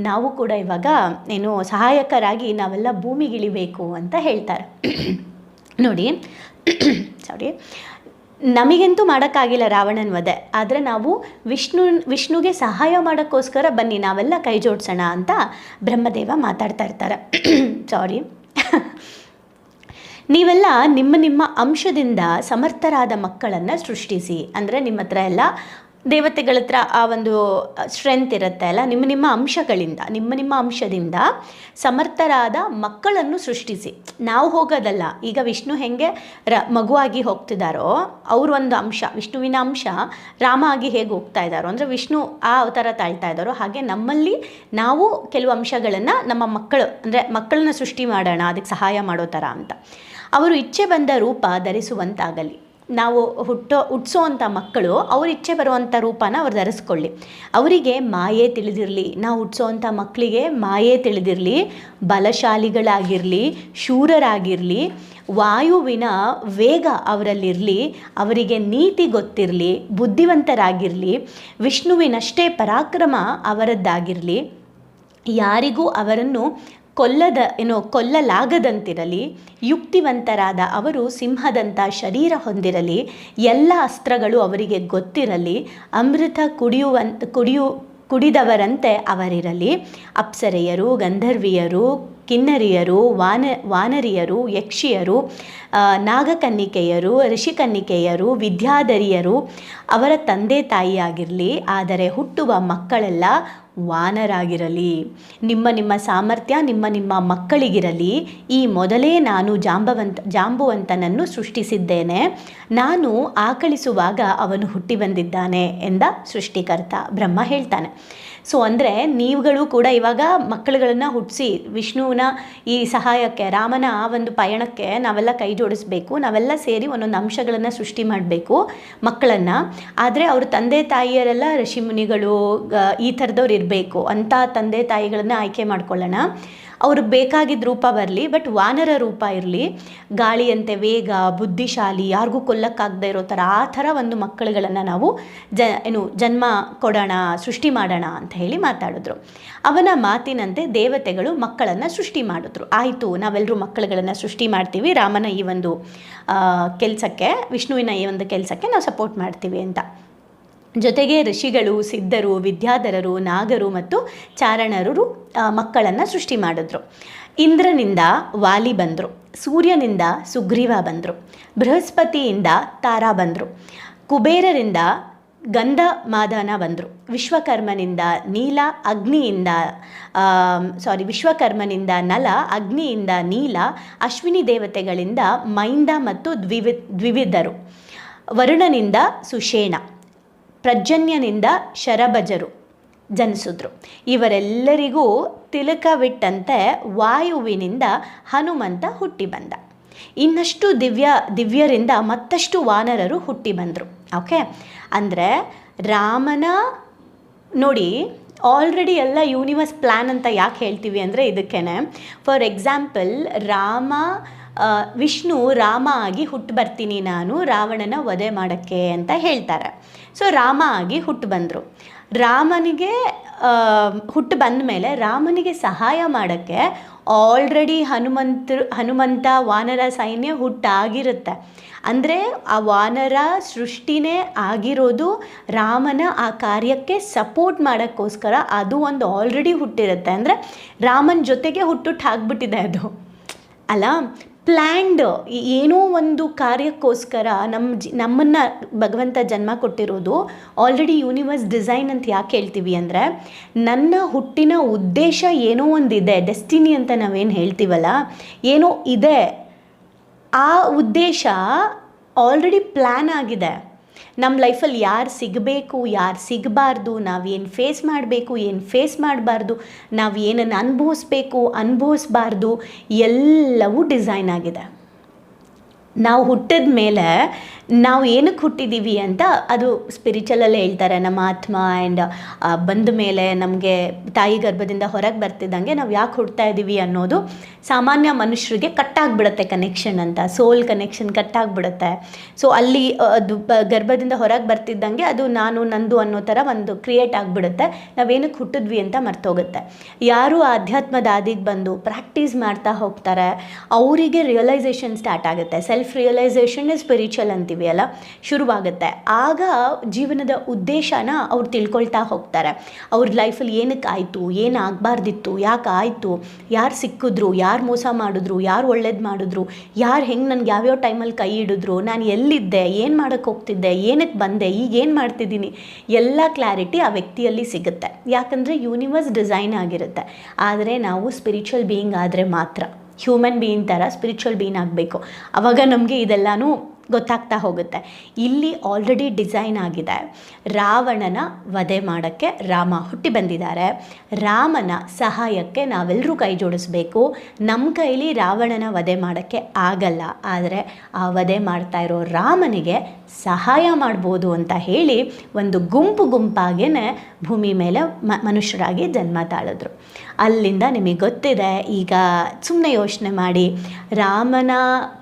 ನಾವು ಕೂಡ ಇವಾಗ ಏನು ಸಹಾಯಕರಾಗಿ ನಾವೆಲ್ಲ ಭೂಮಿಗಿಳಿಬೇಕು ಅಂತ ಹೇಳ್ತಾರೆ. ನೋಡಿ ಸಾರಿ ನಮಗಂತೂ ಮಾಡೋಕ್ಕಾಗಿಲ್ಲ ರಾವಣನ ವಧೆ. ಆದರೆ ನಾವು ವಿಷ್ಣು, ವಿಷ್ಣುಗೆ ಸಹಾಯ ಮಾಡೋಕ್ಕೋಸ್ಕರ ಬನ್ನಿ, ನಾವೆಲ್ಲ ಕೈ ಜೋಡಿಸೋಣ ಅಂತ ಬ್ರಹ್ಮದೇವ ಮಾತಾಡ್ತಾ ಇರ್ತಾರೆ. ಸಾರಿ ನೀವೆಲ್ಲ ನಿಮ್ಮ ನಿಮ್ಮ ಅಂಶದಿಂದ ಸಮರ್ಥರಾದ ಮಕ್ಕಳನ್ನು ಸೃಷ್ಟಿಸಿ. ಅಂದರೆ ನಿಮ್ಮ ಹತ್ರ ಎಲ್ಲ ದೇವತೆಗಳ ಹತ್ರ ಆ ಒಂದು ಸ್ಟ್ರೆಂತ್ ಇರುತ್ತೆ ಅಲ್ಲ? ನಿಮ್ಮ ನಿಮ್ಮ ಅಂಶಗಳಿಂದ, ನಿಮ್ಮ ನಿಮ್ಮ ಅಂಶದಿಂದ ಸಮರ್ಥರಾದ ಮಕ್ಕಳನ್ನು ಸೃಷ್ಟಿಸಿ. ನಾವು ಹೋಗೋದಲ್ಲ. ಈಗ ವಿಷ್ಣು ಹೆಂಗೆ ರ, ಮಗುವಾಗಿ ಹೋಗ್ತಿದ್ದಾರೋ ಅವ್ರ ಒಂದು ಅಂಶ, ವಿಷ್ಣುವಿನ ಅಂಶ ರಾಮ ಆಗಿ ಹೇಗೆ ಹೋಗ್ತಾ ಇದ್ದಾರೋ ಅಂದರೆ ವಿಷ್ಣು ಆ ಅವತಾರ ತಾಳ್ತಾ ಇದ್ದಾರೋ ಹಾಗೆ ನಮ್ಮಲ್ಲಿ ನಾವು ಕೆಲವು ಅಂಶಗಳನ್ನು ನಮ್ಮ ಮಕ್ಕಳು, ಅಂದರೆ ಮಕ್ಕಳನ್ನ ಸೃಷ್ಟಿ ಮಾಡೋಣ, ಅದಕ್ಕೆ ಸಹಾಯ ಮಾಡೋ ಥರ ಅಂತ. ಅವರು ಇಚ್ಛೆ ಬಂದ ರೂಪ ಧರಿಸುವಂತಾಗಲಿ. ನಾವು ಹುಟ್ಟೋ ಹುಟ್ಟಿಸೋವಂಥ ಮಕ್ಕಳು ಅವ್ರ ಇಚ್ಛೆ ಬರುವಂಥ ರೂಪನ ಅವ್ರು ಧರಿಸ್ಕೊಳ್ಳಿ. ಅವರಿಗೆ ಮಾಯೆ ತಿಳಿದಿರಲಿ. ನಾವು ಹುಟ್ಟಿಸೋವಂಥ ಮಕ್ಕಳಿಗೆ ಮಾಯೆ ತಿಳಿದಿರಲಿ. ಬಲಶಾಲಿಗಳಾಗಿರಲಿ, ಶೂರರಾಗಿರಲಿ, ವಾಯುವಿನ ವೇಗ ಅವರಲ್ಲಿರಲಿ, ಅವರಿಗೆ ನೀತಿ ಗೊತ್ತಿರಲಿ, ಬುದ್ಧಿವಂತರಾಗಿರಲಿ, ವಿಷ್ಣುವಿನಷ್ಟೇ ಪರಾಕ್ರಮ ಅವರದ್ದಾಗಿರಲಿ, ಯಾರಿಗೂ ಅವರನ್ನು ಕೊಲ್ಲದ, ಏನೋ ಕೊಲ್ಲಲಾಗದಂತಿರಲಿ, ಯುಕ್ತಿವಂತರಾದ ಅವರು ಸಿಂಹದಂಥ ಶರೀರ ಹೊಂದಿರಲಿ, ಎಲ್ಲ ಅಸ್ತ್ರಗಳು ಅವರಿಗೆ ಗೊತ್ತಿರಲಿ, ಅಮೃತ ಕುಡಿಯುವಂತ ಕುಡಿಯು, ಕುಡಿದವರಂತೆ ಅವರಿರಲಿ. ಅಪ್ಸರೆಯರು, ಗಂಧರ್ವಿಯರು, ಕಿನ್ನರಿಯರು, ವಾನ, ವಾನರಿಯರು, ಯಕ್ಷಿಯರು ನಾಗಕನ್ನಿಕೆಯರು, ಋಷಿಕನ್ನಿಕೆಯರು, ವಿದ್ಯಾಧರಿಯರು ಅವರ ತಂದೆ ತಾಯಿಯಾಗಿರಲಿ, ಆದರೆ ಹುಟ್ಟುವ ಮಕ್ಕಳೆಲ್ಲ ವಾನರಾಗಿರಲಿ, ನಿಮ್ಮ ನಿಮ್ಮ ಸಾಮರ್ಥ್ಯ, ನಿಮ್ಮ ನಿಮ್ಮ ಮಕ್ಕಳಿಗಿರಲಿ, ಈ ಮೊದಲೇ ನಾನು ಜಾಂಬವಂತ, ಜಾಂಬುವಂತನನ್ನು ಸೃಷ್ಟಿಸಿದ್ದೇನೆ. ನಾನು ಆಕಳಿಸುವಾಗ ಅವನು ಹುಟ್ಟಿ ಬಂದಿದ್ದಾನೆ ಎಂದ ಸೃಷ್ಟಿಕರ್ತ ಬ್ರಹ್ಮ ಹೇಳ್ತಾನೆ. ಸೊ ಅಂದರೆ ನೀವುಗಳು ಕೂಡ ಇವಾಗ ಮಕ್ಕಳುಗಳನ್ನು ಹುಟ್ಟಿಸಿ ವಿಷ್ಣುವಿನ ಈ ಸಹಾಯಕ್ಕೆ, ರಾಮನ ಆ ಒಂದು ಪಯಣಕ್ಕೆ ನಾವೆಲ್ಲ ಕೈ ಜೋಡಿಸ್ಬೇಕು. ನಾವೆಲ್ಲ ಸೇರಿ ಒಂದೊಂದು ಅಂಶಗಳನ್ನು ಸೃಷ್ಟಿ ಮಾಡಬೇಕು ಮಕ್ಕಳನ್ನು. ಆದರೆ ಅವ್ರ ತಂದೆ ತಾಯಿಯರೆಲ್ಲ ಋಷಿಮುನಿಗಳು ಈ ಥರದವ್ರು ಇರಬೇಕು. ಅಂಥ ತಂದೆ ತಾಯಿಗಳನ್ನ ಆಯ್ಕೆ ಮಾಡ್ಕೊಳ್ಳೋಣ. ಅವ್ರಿಗೆ ಬೇಕಾಗಿದ್ದ ರೂಪ ಬರಲಿ ಬಟ್ ವಾನರ ರೂಪ ಇರಲಿ, ಗಾಳಿಯಂತೆ ವೇಗ, ಬುದ್ಧಿಶಾಲಿ, ಯಾರಿಗೂ ಕೊಲ್ಲಕ್ಕಾಗದೇ ಇರೋ ಥರ, ಆ ಥರ ಒಂದು ಮಕ್ಕಳುಗಳನ್ನು ನಾವು ಜ, ಏನು ಜನ್ಮ ಕೊಡೋಣ, ಸೃಷ್ಟಿ ಮಾಡೋಣ ಅಂತ ಹೇಳಿ ಮಾತಾಡಿದ್ರು. ಅವನ ಮಾತಿನಂತೆ ದೇವತೆಗಳು ಮಕ್ಕಳನ್ನು ಸೃಷ್ಟಿ ಮಾಡಿದ್ರು. ಆಯಿತು ನಾವೆಲ್ಲರೂ ಮಕ್ಕಳುಗಳನ್ನು ಸೃಷ್ಟಿ ಮಾಡ್ತೀವಿ, ರಾಮನ ಈ ಒಂದು ಕೆಲಸಕ್ಕೆ, ವಿಷ್ಣುವಿನ ಈ ಒಂದು ಕೆಲಸಕ್ಕೆ ನಾವು ಸಪೋರ್ಟ್ ಮಾಡ್ತೀವಿ ಅಂತ. ಜೊತೆಗೆ ಋಷಿಗಳು, ಸಿದ್ಧರು, ವಿದ್ಯಾಧರರು, ನಾಗರು ಮತ್ತು ಚಾರಣರು ಮಕ್ಕಳನ್ನು ಸೃಷ್ಟಿ ಮಾಡಿದ್ರು. ಇಂದ್ರನಿಂದ ವಾಲಿ ಬಂದರು, ಸೂರ್ಯನಿಂದ ಸುಗ್ರೀವ ಬಂದರು, ಬೃಹಸ್ಪತಿಯಿಂದ ತಾರಾ ಬಂದರು, ಕುಬೇರರಿಂದ ಗಂಧ ಮಾದನ ಬಂದರು, ವಿಶ್ವಕರ್ಮನಿಂದ ನೀಲ, ಅಗ್ನಿಯಿಂದ ಸಾರಿ ವಿಶ್ವಕರ್ಮನಿಂದ ನಲ, ಅಗ್ನಿಯಿಂದ ನೀಲ, ಅಶ್ವಿನಿ ದೇವತೆಗಳಿಂದ ಮೈಂದ ಮತ್ತು ದ್ವಿವಿ, ದ್ವಿವಿಧರು, ವರುಣನಿಂದ ಸುಷೇಣ. ಪ್ರಜ್ಜನ್ಯನಿಂದ ಶರಭಜರು, ಜನಿಸಿದ್ರು. ಇವರೆಲ್ಲರಿಗೂ ತಿಲಕವಿಟ್ಟಂತೆ ವಾಯುವಿನಿಂದ ಹನುಮಂತ ಹುಟ್ಟಿ ಬಂದ ಇನ್ನಷ್ಟು ದಿವ್ಯ, ದಿವ್ಯರಿಂದ ಮತ್ತಷ್ಟು ವಾನರರು ಹುಟ್ಟಿ ಬಂದರು ಓಕೆ? ಅಂದರೆ ರಾಮನ ನೋಡಿ ಆಲ್ರೆಡಿ ಎಲ್ಲ ಯೂನಿವರ್ಸ್ ಪ್ಲ್ಯಾನ್ ಅಂತ ಯಾಕೆ ಹೇಳ್ತೀವಿ ಅಂದರೆ ಇದಕ್ಕೇ ಫಾರ್ ಎಕ್ಸಾಂಪಲ್ ರಾಮ ವಿಷ್ಣು ರಾಮ ಆಗಿ ಹುಟ್ಟು ಬರ್ತೀನಿ ನಾನು, ರಾವಣನ ವಧೆ ಮಾಡೋಕ್ಕೆ ಅಂತ ಹೇಳ್ತಾರೆ. ಸೊ ರಾಮ ಆಗಿ ಹುಟ್ಟು ಬಂದರು. ರಾಮನಿಗೆ ಹುಟ್ಟು ಬಂದ ಮೇಲೆ ರಾಮನಿಗೆ ಸಹಾಯ ಮಾಡೋಕ್ಕೆ ಆಲ್ರೆಡಿ ಹನುಮಂತ ಹನುಮಂತ ವಾನರ ಸೈನ್ಯ ಹುಟ್ಟಾಗಿರುತ್ತೆ. ಅಂದರೆ ಆ ವಾನರ ಸೃಷ್ಟಿನೇ ಆಗಿರೋದು ರಾಮನ ಆ ಕಾರ್ಯಕ್ಕೆ ಸಪೋರ್ಟ್ ಮಾಡೋಕ್ಕೋಸ್ಕರ ಅದು ಒಂದು ಆಲ್ರೆಡಿ ಹುಟ್ಟಿರುತ್ತೆ. ಅಂದರೆ ರಾಮನ ಜೊತೆಗೆ ಹುಟ್ಟುಟ್ಟು ಹಾಕ್ಬಿಟ್ಟಿದೆ ಅದು. ಅಲ್ಲ ಪ್ಲ್ಯಾಂಡ್ ಏನೋ ಒಂದು ಕಾರ್ಯಕ್ಕೋಸ್ಕರ ನಮ್ಮ ಜಿ ನಮ್ಮನ್ನು ಭಗವಂತ ಜನ್ಮ ಕೊಟ್ಟಿರೋದು ಆಲ್ರೆಡಿ ಯೂನಿವರ್ಸ್ ಡಿಸೈನ್ ಅಂತ ಯಾಕೆ ಹೇಳ್ತೀವಿ ಅಂದರೆ ನನ್ನ ಹುಟ್ಟಿನ ಉದ್ದೇಶ ಏನೋ ಒಂದಿದೆ, ಡೆಸ್ಟಿನಿ ಅಂತ ನಾವೇನು ಹೇಳ್ತೀವಲ್ಲ, ಏನೋ ಇದೆ. ಆ ಉದ್ದೇಶ ಆಲ್ರೆಡಿ ಪ್ಲ್ಯಾನ್ ಆಗಿದೆ. ನಮ್ಮ ಲೈಫಲ್ಲಿ ಯಾರು ಸಿಗಬೇಕು, ಯಾರು ಸಿಗಬಾರ್ದು, ನಾವೇನು ಫೇಸ್ ಮಾಡಬೇಕು, ಏನು ಫೇಸ್ ಮಾಡಬಾರ್ದು, ನಾವು ಏನನ್ನು ಅನುಭವಿಸ್ಬೇಕು, ಅನುಭವಿಸ್ಬಾರ್ದು, ಎಲ್ಲವೂ ಡಿಸೈನ್ ಆಗಿದೆ. ನಾವು ಹುಟ್ಟಿದ ಮೇಲೆ ನಾವು ಏನಕ್ಕೆ ಹುಟ್ಟಿದ್ದೀವಿ ಅಂತ ಅದು ಸ್ಪಿರಿಚುವಲಲ್ಲೇ ಹೇಳ್ತಾರೆ. ನಮ್ಮ ಆತ್ಮ ಆ್ಯಂಡ್ ಬಂದ ಮೇಲೆ ನಮಗೆ ತಾಯಿ ಗರ್ಭದಿಂದ ಹೊರಗೆ ಬರ್ತಿದ್ದಂಗೆ ನಾವು ಯಾಕೆ ಹುಡ್ತಾ ಇದ್ದೀವಿ ಅನ್ನೋದು ಸಾಮಾನ್ಯ ಮನುಷ್ಯರಿಗೆ ಕಟ್ಟಾಗ್ಬಿಡುತ್ತೆ ಕನೆಕ್ಷನ್ ಅಂತ. ಸೋಲ್ ಕನೆಕ್ಷನ್ ಕಟ್ಟಾಗ್ಬಿಡುತ್ತೆ ಸೊ ಅಲ್ಲಿ ಅದು ಗರ್ಭದಿಂದ ಹೊರಗೆ ಬರ್ತಿದ್ದಂಗೆ ಅದು ನಾನು, ನಂದು ಅನ್ನೋ ಥರ ಒಂದು ಕ್ರಿಯೇಟ್ ಆಗಿಬಿಡುತ್ತೆ. ನಾವೇನಕ್ಕೆ ಹುಟ್ಟಿದ್ವಿ ಅಂತ ಮರ್ತೋಗುತ್ತೆ. ಯಾರು ಆಧ್ಯಾತ್ಮದ ಆದಿಗೆ ಬಂದು ಪ್ರಾಕ್ಟೀಸ್ ಮಾಡ್ತಾ ಹೋಗ್ತಾರೆ, ಅವರಿಗೆ ರಿಯಲೈಸೇಷನ್ ಸ್ಟಾರ್ಟ್ ಆಗುತ್ತೆ. ಸೆಲ್ಫ್ ರಿಯಲೈಸೇಷನ್ ಸ್ಪಿರಿಚುವಲ್ ಅಂತೀವಿ. ಅಲ್ಲ? ಶುರುವಾಗುತ್ತೆ. ಆಗ ಜೀವನದ ಉದ್ದೇಶನ ಅವ್ರು ತಿಳ್ಕೊಳ್ತಾ ಹೋಗ್ತಾರೆ. ಅವ್ರ ಲೈಫಲ್ಲಿ ಏನಕ್ಕೆ ಆಯಿತು? ಏನು ಆಗಬಾರ್ದಿತ್ತು? ಯಾಕೆ ಆಯಿತು? ಯಾರು ಸಿಕ್ಕಿದ್ರು? ಯಾರು ಮೋಸ ಮಾಡಿದ್ರು? ಯಾರು ಒಳ್ಳೇದು ಮಾಡಿದ್ರು? ಯಾರು ಹೆಂಗೆ ನನಗೆ ಯಾವ್ಯಾವ ಟೈಮಲ್ಲಿ ಕೈ ಹಿಡಿದ್ರು? ನಾನು ಎಲ್ಲಿದ್ದೆ? ಏನು ಮಾಡೋಕ್ಕೆ ಹೋಗ್ತಿದ್ದೆ? ಏನಕ್ಕೆ ಬಂದೆ? ಈಗ ಏನು ಮಾಡ್ತಿದ್ದೀನಿ? ಎಲ್ಲ ಕ್ಲಾರಿಟಿ ಆ ವ್ಯಕ್ತಿಯಲ್ಲಿ ಸಿಗುತ್ತೆ. ಯಾಕಂದರೆ ಯೂನಿವರ್ಸ್ ಡಿಸೈನ್ ಆಗಿರುತ್ತೆ. ಆದರೆ ನಾವು ಸ್ಪಿರಿಚುವಲ್ ಬೀಯಿಂಗ್ ಆದರೆ ಮಾತ್ರ. ಹ್ಯೂಮನ್ ಬೀಯಿಂಗ್ ಥರ ಸ್ಪಿರಿಚುವಲ್ ಬೀಯಿಂಗ್ ಆಗಬೇಕು. ಆವಾಗ ನಮಗೆ ಇದೆಲ್ಲನೂ ಗೊತ್ತಾಗ್ತಾ ಹೋಗುತ್ತೆ. ಇಲ್ಲಿ ಆಲ್ರೆಡಿ ಡಿಸೈನ್ ಆಗಿದೆ. ರಾವಣನ ವಧೆ ಮಾಡೋಕ್ಕೆ ರಾಮ ಹುಟ್ಟಿ ಬಂದಿದ್ದಾರೆ. ರಾಮನ ಸಹಾಯಕ್ಕೆ ನಾವೆಲ್ಲರೂ ಕೈ ಜೋಡಿಸ್ಬೇಕು. ನಮ್ಮ ಕೈಲಿ ರಾವಣನ ವಧೆ ಮಾಡೋಕ್ಕೆ ಆಗಲ್ಲ. ಆದರೆ ಆ ವಧೆ ಮಾಡ್ತಾ ಇರೋ ರಾಮನಿಗೆ ಸಹಾಯ ಮಾಡ್ಬೋದು ಅಂತ ಹೇಳಿ ಒಂದು ಗುಂಪು ಗುಂಪಾಗೇ ಭೂಮಿ ಮೇಲೆ ಮನುಷ್ಯರಾಗಿ ಜನ್ಮ ತಾಳಿದ್ರು. ಅಲ್ಲಿಂದ ನಿಮಗೆ ಗೊತ್ತಿದೆ. ಈಗ ಸುಮ್ಮನೆ ಯೋಚನೆ ಮಾಡಿ. ರಾಮನ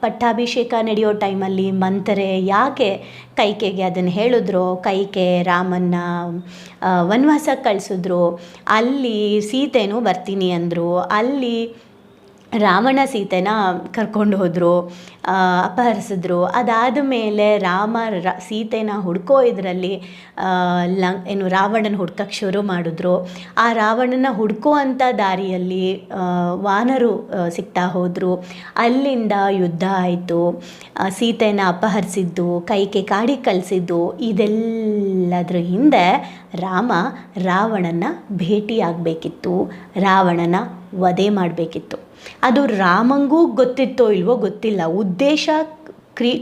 ಪಟ್ಟಾಭಿಷೇಕ ನಡೆಯೋ ಟೈಮಲ್ಲಿ ಮಂತರೆ ಯಾಕೆ ಕೈಕೆಗೆ ಅದನ್ನು ಹೇಳಿದ್ರು? ಕೈಕೆ ರಾಮನ್ನ ವನವಾಸ ಕಳಿಸಿದ್ರು. ಅಲ್ಲಿ ಸೀತೆನೂ ಬರ್ತೀನಿ ಅಂದರು. ಅಲ್ಲಿ ರಾವಣ ಸೀತೆನ ಕರ್ಕೊಂಡು ಹೋದರು ಅಪಹರಿಸಿದ್ರು. ಅದಾದ ಮೇಲೆ ರಾಮ ರ, ಸೀತೆನ ಹುಡ್ಕೋ ಇದರಲ್ಲಿ ಲಂ, ಏನು ರಾವಣನ ಹುಡ್ಕಕ್ಕೆ ಶುರು ಮಾಡಿದ್ರು. ಆ ರಾವಣನ ಹುಡ್ಕೋ ಅಂಥ ದಾರಿಯಲ್ಲಿ ವಾನರು ಸಿಗ್ತಾ ಹೋದರು. ಅಲ್ಲಿಂದ ಯುದ್ಧ ಆಯಿತು. ಸೀತೆನ ಅಪಹರಿಸಿದ್ದು, ಕೈಗೆ ಕಾಡಿ ಕಲಿಸಿದ್ದು. ಇದೆಲ್ಲದರ ಹಿಂದೆ ರಾಮ ರಾವಣನ ಭೇಟಿಯಾಗಬೇಕಿತ್ತು. ರಾವಣನ ವಧೆ ಮಾಡಬೇಕಿತ್ತು. ಅದು ರಾಮಂಗೂ ಗೊತ್ತಿತ್ತೋ ಇಲ್ವೋ ಗೊತ್ತಿಲ್ಲ. ಉದ್ದೇಶ ಕ್ರಿ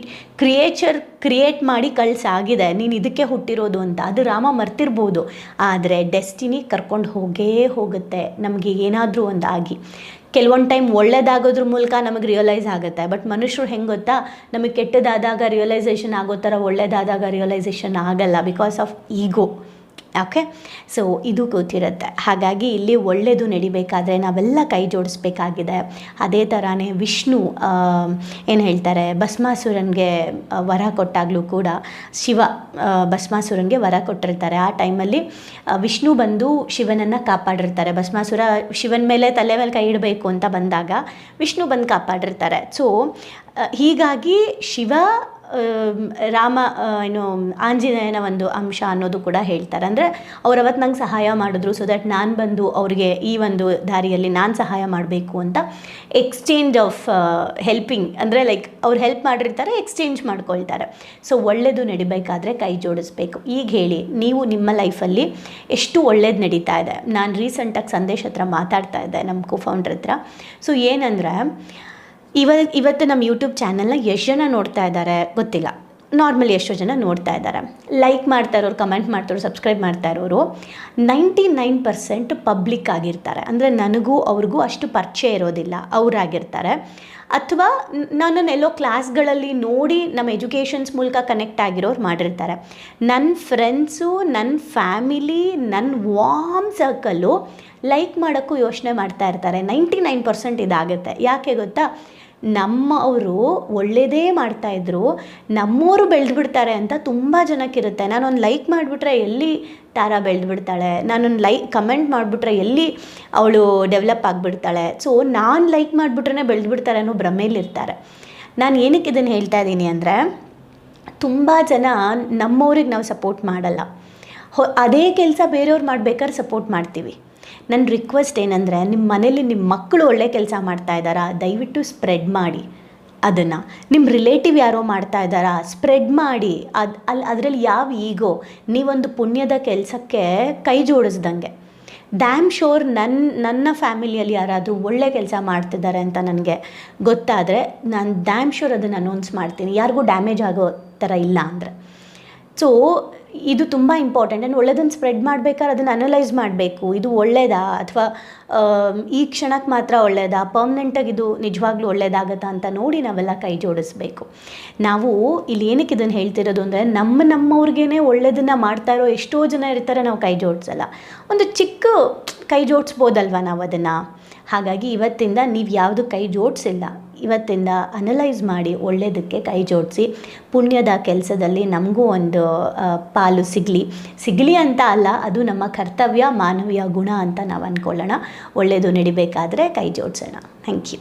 ಕ್ರಿಯೇಚರ್ ಕ್ರಿಯೇಟ್ ಮಾಡಿ ಕಳ್ಸಾಗಿದೆ. ನೀನು ಇದಕ್ಕೆ ಹುಟ್ಟಿರೋದು ಅಂತ. ಅದು ರಾಮ ಮರ್ತಿರ್ಬೋದು. ಆದರೆ ಡೆಸ್ಟಿನಿ ಕರ್ಕೊಂಡು ಹೋಗೇ ಹೋಗುತ್ತೆ. ನಮಗೆ ಏನಾದರೂ ಒಂದು ಆಗಿ ಕೆಲವೊಂದು ಟೈಮ್ ಒಳ್ಳೇದಾಗೋದ್ರ ಮೂಲಕ ನಮಗೆ ರಿಯಲೈಸ್ ಆಗುತ್ತೆ. ಬಟ್ ಮನುಷ್ಯರು ಹೆಂಗೆ ಗೊತ್ತಾ? ನಮಗೆ ಕೆಟ್ಟದಾದಾಗ ರಿಯಲೈಸೇಷನ್ ಆಗೋ ಥರ ಒಳ್ಳೇದಾದಾಗ ರಿಯಲೈಸೇಷನ್ ಆಗಲ್ಲ because of ego okay so ಇದು ಗೊತ್ತಿರುತ್ತೆ. ಹಾಗಾಗಿ ಇಲ್ಲಿ ಒಳ್ಳೆಯದು ನಡಿಬೇಕಾದ್ರೆ ನಾವೆಲ್ಲ ಕೈ ಜೋಡಿಸ್ಬೇಕಾಗಿದೆ. ಅದೇ ಥರನೇ ವಿಷ್ಣು ಏನು ಹೇಳ್ತಾರೆ, ಭಸ್ಮಾಸುರನ್ಗೆ ವರ ಕೊಟ್ಟಾಗಲೂ ಕೂಡ ಶಿವ ಭಸ್ಮಾಸುರನ್ಗೆ ವರ ಕೊಟ್ಟಿರ್ತಾರೆ. ಆ ಟೈಮಲ್ಲಿ ವಿಷ್ಣು ಬಂದು ಶಿವನನ್ನು ಕಾಪಾಡಿರ್ತಾರೆ. ಭಸ್ಮಾಸುರ ಶಿವನ ಮೇಲೆ ತಲೆ ಮೇಲೆ ಕೈ ಇಡಬೇಕು ಅಂತ ಬಂದಾಗ ವಿಷ್ಣು ಬಂದು ಕಾಪಾಡಿರ್ತಾರೆ. ಸೊ ಹೀಗಾಗಿ ಶಿವ ರಾಮ ಏನು, ಆಂಜನೇಯನ ಒಂದು ಅಂಶ ಅನ್ನೋದು ಕೂಡ ಹೇಳ್ತಾರೆ. ಅಂದರೆ ಅವ್ರು ಅವತ್ತು ನಂಗೆ ಸಹಾಯ ಮಾಡಿದ್ರು ಸೊ ದಟ್ ನಾನು ಬಂದು ಅವ್ರಿಗೆ ಈ ಒಂದು ದಾರಿಯಲ್ಲಿ ನಾನು ಸಹಾಯ ಮಾಡಬೇಕು ಅಂತ ಎಕ್ಸ್ಚೇಂಜ್ ಆಫ್ ಹೆಲ್ಪಿಂಗ್ ಅಂದರೆ ಲೈಕ್ ಅವ್ರು ಹೆಲ್ಪ್ ಮಾಡಿರ್ತಾರೆ ಎಕ್ಸ್ಚೇಂಜ್ ಮಾಡ್ಕೊಳ್ತಾರೆ. ಸೊ ಒಳ್ಳೆಯದು ನಡಿಬೇಕಾದ್ರೆ ಕೈ ಜೋಡಿಸ್ಬೇಕು. ಈಗ ಹೇಳಿ, ನೀವು ನಿಮ್ಮ ಲೈಫಲ್ಲಿ ಎಷ್ಟು ಒಳ್ಳೇದು ನಡೀತಾ ಇದೆ? ನಾನು ರೀಸೆಂಟಾಗಿ ಸಂದೇಶ ಹತ್ರ ಮಾತಾಡ್ತಾ ಇದ್ದೆ ನಮ್ಮ ಕುಫೌಂಡ್ರ ಫೌಂಡ್ರ್ ಹತ್ರ. ಸೊ ಏನಂದರೆ ಇವ ಇವತ್ತು ನಮ್ಮ ಯೂಟ್ಯೂಬ್ ಚಾನಲ್ನ ಎಷ್ಟು ಜನ ನೋಡ್ತಾ ಇದ್ದಾರೆ ಗೊತ್ತಿಲ್ಲ. ನಾರ್ಮಲಿ ಎಷ್ಟೋ ಜನ ನೋಡ್ತಾ ಇದ್ದಾರೆ ಲೈಕ್ ಮಾಡ್ತಾ ಇರೋರು ಕಮೆಂಟ್ ಮಾಡ್ತಾರೋ ಸಬ್ಸ್ಕ್ರೈಬ್ ಮಾಡ್ತಾ ಇರೋರು ನೈಂಟಿ ನೈನ್ ಪರ್ಸೆಂಟ್ ಪಬ್ಲಿಕ್ ಆಗಿರ್ತಾರೆ. ಅಂದರೆ ನನಗೂ ಅವ್ರಿಗೂ ಅಷ್ಟು ಪರಿಚಯ ಇರೋದಿಲ್ಲ. ಅವರಾಗಿರ್ತಾರೆ. ಅಥವಾ ನನ್ನನ್ನು ಎಲ್ಲೋ ಕ್ಲಾಸ್ಗಳಲ್ಲಿ ನೋಡಿ ನಮ್ಮ ಎಜುಕೇಷನ್ಸ್ ಮೂಲಕ ಕನೆಕ್ಟ್ ಆಗಿರೋರು ಮಾಡಿರ್ತಾರೆ. ನನ್ನ ಫ್ರೆಂಡ್ಸು ನನ್ನ ಫ್ಯಾಮಿಲಿ ನನ್ನ ವಾಮ್ ಸರ್ಕಲ್ಲು ಲೈಕ್ ಮಾಡೋಕ್ಕೂ ಯೋಚನೆ ಮಾಡ್ತಾ ಇರ್ತಾರೆ. ನೈಂಟಿ ನೈನ್ ಪರ್ಸೆಂಟ್ ಇದಾಗುತ್ತೆ. ಯಾಕೆ ಗೊತ್ತಾ? ನಮ್ಮವರು ಒಳ್ಳೆಯದೇ ಮಾಡ್ತಾಯಿದ್ರು ನಮ್ಮವರು ಬೆಳೆದು ಬಿಡ್ತಾರೆ ಅಂತ ತುಂಬ ಜನಕ್ಕಿರುತ್ತೆ. ನಾನೊಂದು ಲೈಕ್ ಮಾಡಿಬಿಟ್ರೆ ಎಲ್ಲಿ ತಾರಾ ಬೆಳೆದು ಬಿಡ್ತಾಳೆ ನಾನೊಂದು ಲೈಕ್ ಕಮೆಂಟ್ ಮಾಡಿಬಿಟ್ರೆ ಎಲ್ಲಿ ಅವಳು ಡೆವಲಪ್ ಆಗಿಬಿಡ್ತಾಳೆ? ಸೊ ನಾನು ಲೈಕ್ ಮಾಡಿಬಿಟ್ರೆ ಬೆಳೆದು ಬಿಡ್ತಾರೆ ಅನ್ನೋ ಭ್ರಮೇಲಿರ್ತಾರೆ ನಾನು ಏನಕ್ಕೆ ಇದನ್ನು ಹೇಳ್ತಾ ಇದ್ದೀನಿ ಅಂದರೆ, ತುಂಬ ಜನ ನಮ್ಮವ್ರಿಗೆ ನಾವು ಸಪೋರ್ಟ್ ಮಾಡಲ್ಲ. ಹೊ, ಅದೇ ಕೆಲಸ ಬೇರೆಯವ್ರು ಮಾಡ್ಬೇಕಾದ್ರೆ ಸಪೋರ್ಟ್ ಮಾಡ್ತೀವಿ. ನನ್ನ ರಿಕ್ವೆಸ್ಟ್ ಏನಂದರೆ ನಿಮ್ಮ ಮನೇಲಿ ನಿಮ್ಮ ಮಕ್ಕಳು ಒಳ್ಳೆ ಕೆಲಸ ಮಾಡ್ತಾ ಇದ್ದಾರಾ? ದಯವಿಟ್ಟು ಸ್ಪ್ರೆಡ್ ಮಾಡಿ ಅದನ್ನು. ನಿಮ್ಮ ರಿಲೇಟಿವ್ ಯಾರೋ ಮಾಡ್ತಾ ಇದ್ದಾರಾ? ಸ್ಪ್ರೆಡ್ ಮಾಡಿ. ಅದು ಅಲ್ಲಿ ಅದರಲ್ಲಿ ಯಾವ ಈಗೋ ನೀವೊಂದು ಪುಣ್ಯದ ಕೆಲಸಕ್ಕೆ ಕೈ ಜೋಡಿಸ್ದಂಗೆ. ಡ್ಯಾಮ್ ಶೋರ್ ನನ್ನ ನನ್ನ ಫ್ಯಾಮಿಲಿಯಲ್ಲಿ ಯಾರಾದರೂ ಒಳ್ಳೆ ಕೆಲಸ ಮಾಡ್ತಿದ್ದಾರೆ ಅಂತ ನನಗೆ ಗೊತ್ತಾದರೆ ನಾನು ಡ್ಯಾಮ್ ಶೋರ್ ಅದನ್ನು ಅನೌನ್ಸ್ ಮಾಡ್ತೀನಿ. ಯಾರಿಗೂ ಡ್ಯಾಮೇಜ್ ಆಗೋ ಥರ ಇಲ್ಲ ಅಂದರೆ. ಸೊ ಇದು ತುಂಬ ಇಂಪಾರ್ಟೆಂಟ್ ಆ್ಯಂಡ್ ಒಳ್ಳೆದನ್ನು ಸ್ಪ್ರೆಡ್ ಮಾಡಬೇಕಾದ್ರೆ ಅದನ್ನು ಅನಲೈಸ್ ಮಾಡಬೇಕು. ಇದು ಒಳ್ಳೆಯದಾ ಅಥವಾ ಈ ಕ್ಷಣಕ್ಕೆ ಮಾತ್ರ ಒಳ್ಳೆಯದಾ ಪರ್ಮನೆಂಟಾಗಿ ಇದು ನಿಜವಾಗ್ಲೂ ಒಳ್ಳೆಯದಾಗತ್ತಾ ಅಂತ ನೋಡಿ ನಾವೆಲ್ಲ ಕೈ ಜೋಡಿಸ್ಬೇಕು. ನಾವು ಇಲ್ಲಿ ಏನಕ್ಕೆ ಇದನ್ನು ಹೇಳ್ತಿರೋದು ಅಂದರೆ, ನಮ್ಮ ನಮ್ಮವ್ರಿಗೇ ಒಳ್ಳೆಯದನ್ನು ಮಾಡ್ತಾ ಇರೋ ಎಷ್ಟೋ ಜನ ಇರ್ತಾರೆ ನಾವು ಕೈ ಜೋಡಿಸಲ್ಲ. ಒಂದು ಚಿಕ್ಕ ಕೈ ಜೋಡಿಸ್ಬೋದಲ್ವ ನಾವು ಅದನ್ನು? ಹಾಗಾಗಿ ಇವತ್ತಿಂದ ನೀವು ಯಾವುದು ಕೈ ಜೋಡಿಸಿಲ್ಲ. ಇವತ್ತಿಂದ ಅನಲೈಸ್ ಮಾಡಿ ಒಳ್ಳೆಯದಕ್ಕೆ ಕೈ ಜೋಡಿಸಿ. ಪುಣ್ಯದ ಕೆಲಸದಲ್ಲಿ ನಮಗೂ ಒಂದು ಪಾಲು ಸಿಗಲಿ. ಸಿಗಲಿ ಅಂತ ಅಲ್ಲ, ಅದು ನಮ್ಮ ಕರ್ತವ್ಯ, ಮಾನವೀಯ ಗುಣ ಅಂತ ನಾವು ಅಂದ್ಕೊಳ್ಳೋಣ ಒಳ್ಳೆಯದು ನಡಿಬೇಕಾದರೆ ಕೈ ಜೋಡಿಸೋಣ. Thank you